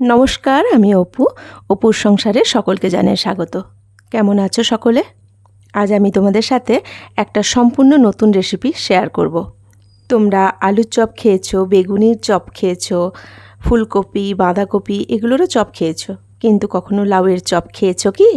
নমস্কার, আমি অপু। অপুর সংসারে সকলকে জানাই স্বাগত। কেমন আছো সকলে? আজ আমি তোমাদের সাথে একটা সম্পূর্ণ নতুন রেসিপি শেয়ার করব। তোমরা আলুর চপ খেয়েছো, বেগুনির চপ খেয়েছো, ফুলকপি, বাঁধাকপি এগুলোরও চপ খেয়েছো। কিন্তু কখনো লাউয়ের চপ খেয়েছো কি?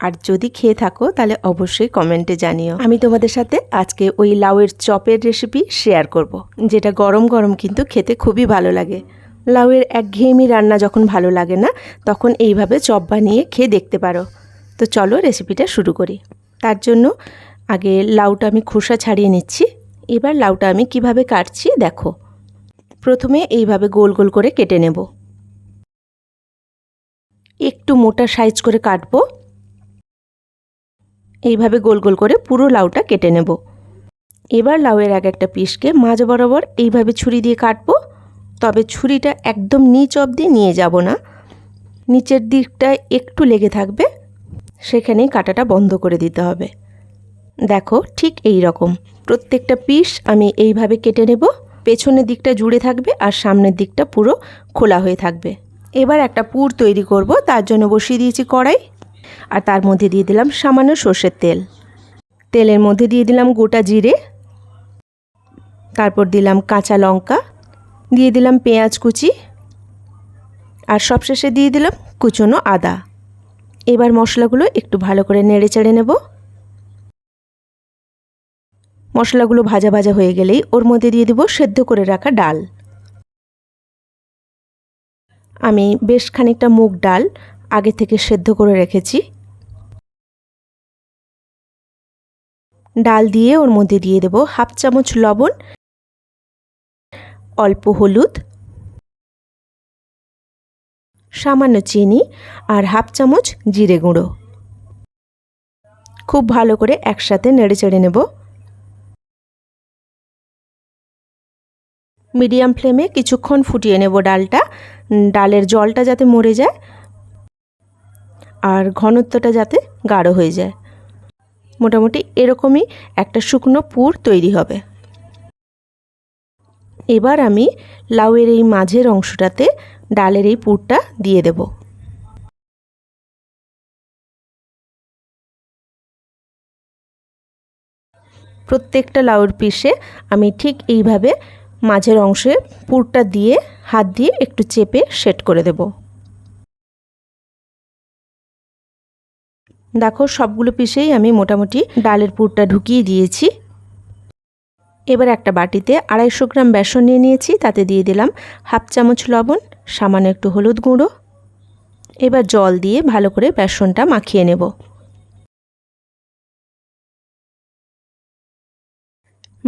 আর যদি খেয়ে থাকো, তাহলে অবশ্যই কমেন্টে জানিও। আমি তোমাদের সাথে আজকে ওই লাউয়ের চপের রেসিপি শেয়ার করব। যেটা গরম গরম কিন্তু খেতে খুবই ভালো লাগে। লাউয়ের একঘেয়েমি রান্না যখন ভালো লাগে না, তখন এইভাবে চপ বানিয়ে খেয়ে দেখতে পারো। তো চলো রেসিপিটা শুরু করি। তার জন্য আগে লাউটা আমি খোসা ছাড়িয়ে নিচ্ছি। এবার লাউটা আমি কীভাবে কাটছি দেখো। প্রথমে এইভাবে গোল গোল করে কেটে নেব। একটু মোটা সাইজ করে কাটবো। এইভাবে গোল গোল করে পুরো লাউটা কেটে নেব। এবার লাউয়ের এক একটা পিসকে মাঝ বরাবর এইভাবে ছুরি দিয়ে কাটবো। তবে ছুরিটা একদম নিচ অবধি নিয়ে যাব না। নিচের দিকটা একটু লেগে থাকবে, সেখানেই কাটাটা বন্ধ করে দিতে হবে। দেখো, ঠিক এই রকম। প্রত্যেকটা পিস আমি এইভাবে কেটে নেব। পেছনের দিকটা জুড়ে থাকবে আর সামনের দিকটা পুরো খোলা হয়ে থাকবে। এবার একটা পুর তৈরি করব, তার জন্য বসিয়ে দিয়েছি কড়াই। আর তার মধ্যে দিয়ে দিলাম সামান্য সর্ষের তেল। তেলের মধ্যে দিয়ে দিলাম গোটা জিরে। তারপর দিলাম কাঁচা লঙ্কা। দিয়ে দিলাম পেঁয়াজ কুচি আর সবশেষে দিয়ে দিলাম কুচনো আদা। এবার মশলাগুলো একটু ভালো করে নেড়ে চেড়ে নেব। মশলাগুলো ভাজা ভাজা হয়ে গেলেই ওর মধ্যে দিয়ে দেবো সেদ্ধ করে রাখা ডাল। আমি বেশ খানিকটা মুগ ডাল আগে থেকে সেদ্ধ করে রেখেছি। ডাল দিয়ে ওর মধ্যে দিয়ে দেবো হাফ চামচ লবণ অল্প হলুদ, সামান্য চিনি আর হাফ চামচ জিরে গুঁড়ো। খুব ভালো করে একসাথে নেড়ে চেড়ে নেব। মিডিয়াম ফ্লেমে কিছুক্ষণ ফুটিয়ে নেব ডালটা। ডালের জলটা যাতে মরে যায় আর ঘনত্বটা যাতে গাঢ় হয়ে যায়। মোটামুটি এরকমই একটা শুকনো পুর তৈরি হবে। এবার আমি লাউয়ের এই মাঝের অংশটাতে ডালের এই পুরটা দিয়ে দেব। প্রত্যেকটা লাউয়ের পিসে আমি ঠিক এইভাবে মাঝের অংশে পুরটা দিয়ে হাত দিয়ে একটু চেপে সেট করে দেব। দেখো সবগুলো পিসেই আমি মোটামুটি ডালের পুরটা ঢুকিয়ে দিয়েছি। এবার একটা বাটিতে আড়াইশো গ্রাম বেসন নিয়ে নিয়েছি, তাতে দিয়ে দিলাম হাফ চামচ লবণ, সামান্য একটু হলুদ গুঁড়ো। এবার জল দিয়ে ভালো করে বেসনটা মাখিয়ে নেব।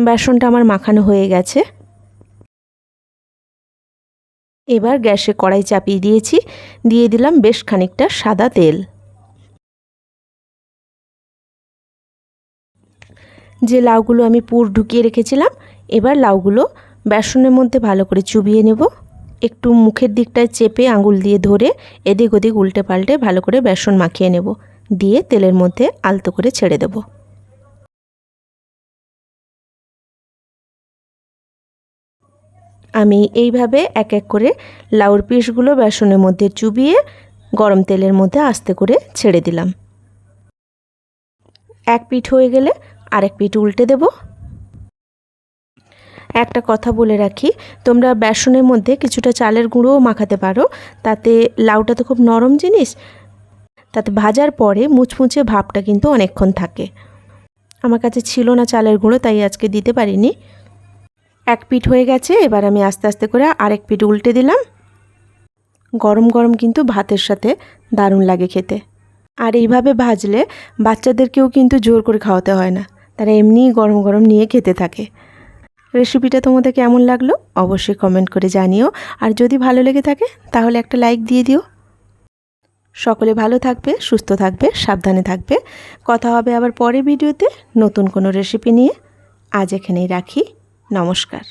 বেসনটা আমার মাখানো হয়ে গেছে। এবার গ্যাসে কড়াই চাপিয়ে দিয়েছি, দিয়ে দিলাম বেশ খানিকটা সাদা তেল। যে লাউগুলো আমি পুর ঢুকিয়ে রেখেছিলাম, এবার লাউগুলো বেসনের মধ্যে ভালো করে চুবিয়ে নেব। একটু মুখের দিকটায় চেপে আঙুল দিয়ে ধরে এদিক ওদিক উল্টে পাল্টে ভালো করে বেসন মাখিয়ে নেব। দিয়ে তেলের মধ্যে আলতো করে ছেড়ে দেব। আমি এইভাবে এক এক করে লাউর পিসগুলো বেসনের মধ্যে চুবিয়ে গরম তেলের মধ্যে আস্তে করে ছেড়ে দিলাম। এক পিঠ হয়ে গেলে আরেক পিঠ উল্টে দেব। একটা কথা বলে রাখি, তোমরা বেসনের মধ্যে কিছুটা চালের গুঁড়োও মাখাতে পারো, তাতে লাউটা তো খুব নরম জিনিস, তাতে ভাজার পরে মুচমুচে ভাবটা কিন্তু অনেকক্ষণ থাকে। আমার কাছে ছিল না চালের গুঁড়ো, তাই আজকে দিতে পারিনি। এক পিঠ হয়ে গেছে, এবার আমি আস্তে আস্তে করে আরেক পিঠ উল্টে দিলাম। গরম গরম কিন্তু ভাতের সাথে দারুণ লাগে খেতে। আর এইভাবে ভাজলে বাচ্চাদেরকেও কিন্তু জোর করে খাওয়াতে হয় না। তারা এমনিই গরম গরম নিয়ে খেতে থাকে। রেসিপিটা তোমাদের কেমন লাগল অবশ্যই কমেন্ট করে জানিও। আর যদি ভালো লেগে থাকে, তাহলে একটা লাইক দিয়ে দিও। সকলে ভালো থাকবে, সুস্থ থাকবে, সাবধানে থাকবে। কথা হবে আবার পরে ভিডিওতে নতুন কোনো রেসিপি নিয়ে। আজ এখানেই রাখি। নমস্কার।